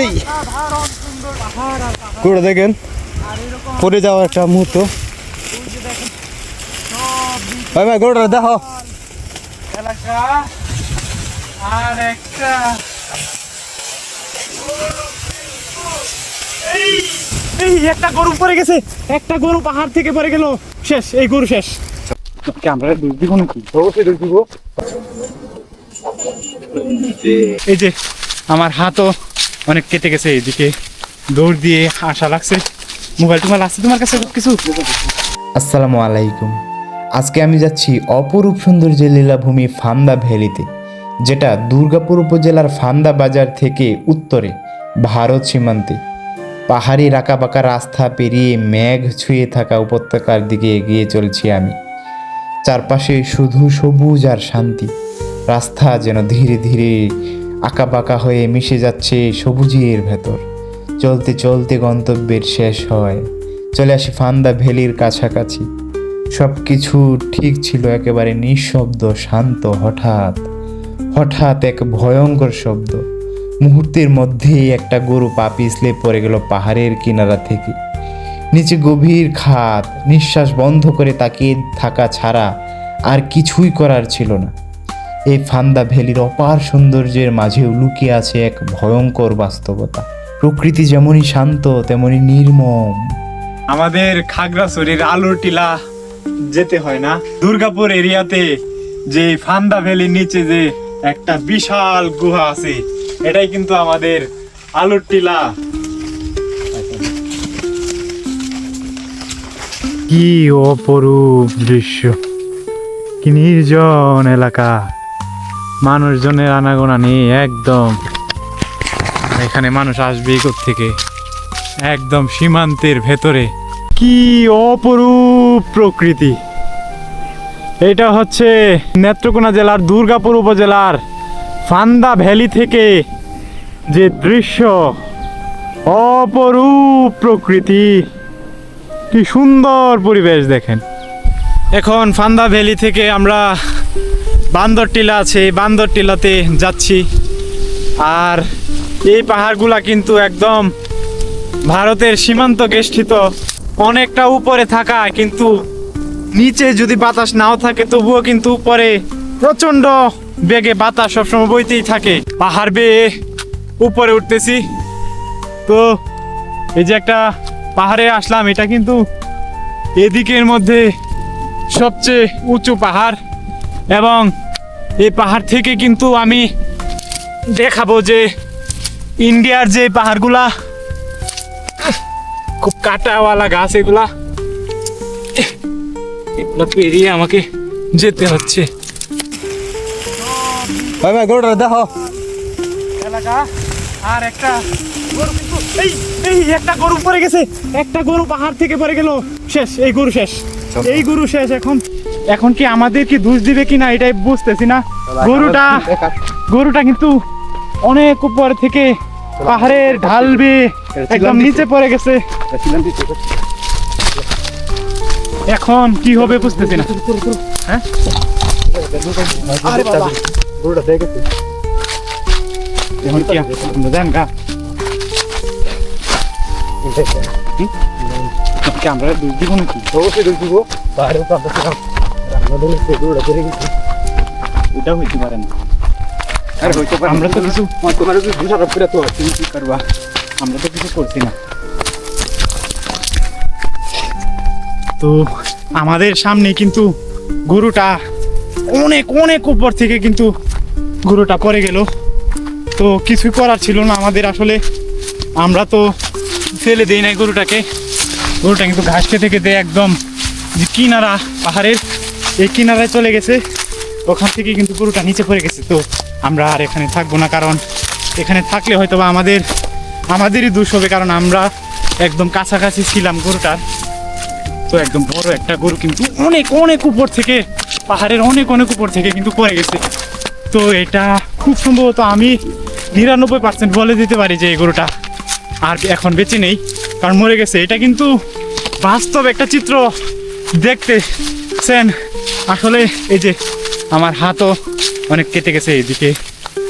এই। করে দেখেন পড়ে যাওয়া একটা মুহূর্ত। ভাই ভাই গোটা দেখো আর একটা। এই এই একটা গরু পড়ে গেছে। একটা গরু পাহাড় থেকে পড়ে গেল। শেষ এই গরু শেষ। ক্যামেরা দুই দিব নাকি? অবশ্যই দিব। এই যে আমার হাতও অনেক কেটে গেছে এইদিকে দৌড় দিয়ে আশা লাগছে। মোবাইল টোবাইল আছে তোমার কাছে কিছু? আসসালামু আলাইকুম। আজকে আমি যাচ্ছি অপরূপ সৌন্দর্যের লীলাভূমি ফান্দা ভ্যালিতে, যেটা দুর্গাপুর উপজেলার ফান্দা বাজার থেকে উত্তরে, ভারত সীমান্তে। পাহাড়ি রাকাবাঁকা রাস্তা পেরিয়ে মেঘ ছুঁয়ে থাকা উপত্যকার দিকে এগিয়ে চলছি আমি। চারপাশে শুধু সবুজ আর শান্তি। রাস্তা যেন ধীরে ধীরে আঁকাবাঁকা হয়ে মিশে যাচ্ছে সবুজের ভেতর। চলতে চলতে গন্তব্যের শেষ হয়। চলে আসি ফান্দা ভ্যালির কাছাকাছি। সব কিছু ঠিক ছিল একেবারে নিঃশব্দ, শান্ত, হঠাৎ। হঠাৎ এক ভয়ঙ্কর শব্দ। মুহূর্তের মধ্যেই একটা গরু পা পিছলে পড়ে গেল পাহাড়ের কিনারা থেকে। নিচে গভীর খাত, নিঃশ্বাস বন্ধ করে তাকিয়ে থাকা ছাড়া আর কিছুই করার ছিল না। এই ফান্দা ভ্যালির অপার সৌন্দর্যের মাঝেও লুকিয়ে আছে এক ভয়ঙ্কর বাস্তবতা। প্রকৃতি যেমনই শান্ত তেমনই নির্মম। আমাদের খাগড়াছড়ির আলুর টিলা যেতে হয় না। দুর্গাপুর এরিয়াতে যে ফান্দা ভ্যালির নিচে যে একটা বিশাল গুহা আছে এটাই কিন্তু আমাদের আলুর টিলা। কি অপরূপ দৃশ্য। কি নির্জন এলাকা। মানুষজনের আনাগোনা নেই একদম। এখানে মানুষ আসবে থেকে? একদম সীমান্তের ভেতরে। কি অপরূপ প্রকৃতি। এটা হচ্ছে নেত্রকোনা জেলার দুর্গাপুর উপজেলার ফান্দা ভ্যালি থেকে যে দৃশ্য। অপরূপ প্রকৃতি। কি সুন্দর পরিবেশ দেখেন। এখন ফান্দা ভ্যালি থেকে আমরা বান্দর টিলা আছে, এই বান্দর টিলাতে যাচ্ছি। আর এই পাহাড়গুলা কিন্তু একদম ভারতের সীমান্ত বেষ্টিত, অনেকটা উপরে থাকা, কিন্তু নিচে যদি বাতাস নাও থাকে, তবুও কিন্তু উপরে প্রচণ্ড বেগে বাতাস সবসময় বইতেই থাকে। পাহাড় বেয়ে উপরে উঠতেছি। তো এই যে একটা পাহাড়ে আসলাম, এটা কিন্তু এদিকের মধ্যে সবচেয়ে উঁচু পাহাড়। এবং এই পাহাড় থেকে কিন্তু আমি দেখাবো যে ইন্ডিয়ার যে পাহাড়গুলা খুব কাটাওয়ালা গাছ এগুলা এগুলো পেরিয়ে আমাকে যেতে হচ্ছে। ভাই ভাই গোটা দেখো। এলাকা আর একটা গরু কিন্তু এই এই একটা গরু পড়ে গেছে। একটা গরু পাহাড় থেকে পড়ে গেল। শেষ এই গরু শেষ। এই গরু শেষ এখন। এখন কি আমাদের কি দোষ দিবে কিনা এটাই বুঝতেছি না। গরুটা গরুটা কিন্তু অনেক উপর থেকে পাহাড়ের ঢাল বেয়ে একদম নিচে পড়ে গেছে। এখন কি হবে বুঝতেছি না। হ্যাঁ? ক্যামেরা দুই দিব নাকি? অবশ্যই দিব। বাইরে পারে না পারে আমরা তো কিছু করছি না তো আমাদের সামনে কিন্তু গরুটা অনেক অনেক উপর থেকে কিন্তু গরুটা পড়ে গেল। তো কিছু করার ছিল না আমাদের আসলে। আমরা তো ফেলে দিই নাই গরুটাকে। গরুটা কিন্তু ঘাস খেতে খেতে একদম কিনারা পাহাড়ের এই কিনারায় চলে গেছে। ওখান থেকে কিন্তু গরুটা নিচে পড়ে গেছে। তো আমরা আর এখানে থাকব না, কারণ এখানে থাকলে হয়তো বা আমাদের, আমাদেরই দোষ হবে, কারণ আমরা একদম কাছাকাছি ছিলাম গরুটার। তো একদম বড় একটা গরু কিন্তু অনেক অনেক উপর থেকে, পাহাড়ের অনেক অনেক উপর থেকে কিন্তু পড়ে গেছে। তো এটা খুব সম্ভবত আমি নিরানব্বই পার্সেন্ট বলে দিতে পারি যে এই গরুটা আর এখন বেঁচে নেই, কারণ মরে গেছে। এটা কিন্তু বাস্তব একটা চিত্র দেখতেছেন। আসলে এই যে আমার হাতও অনেক কেটে গেছে এদিকে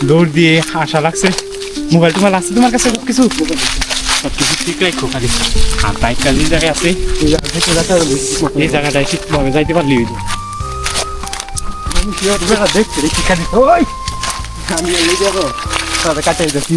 দৌড় দিয়ে আশা লাগছে। মোবাইল টোবাইল আছে তোমার কাছে সব কিছু? সব কিছু ঠিক রাখো খালি আর বাইকটা যে জায়গায় আছে। ওই এই জায়গাটায় ঠিকভাবে যাইতে পারলি হইতো দেখছি? খালি? ওই! আমি যাব তাহলে কাটাই যাচ্ছি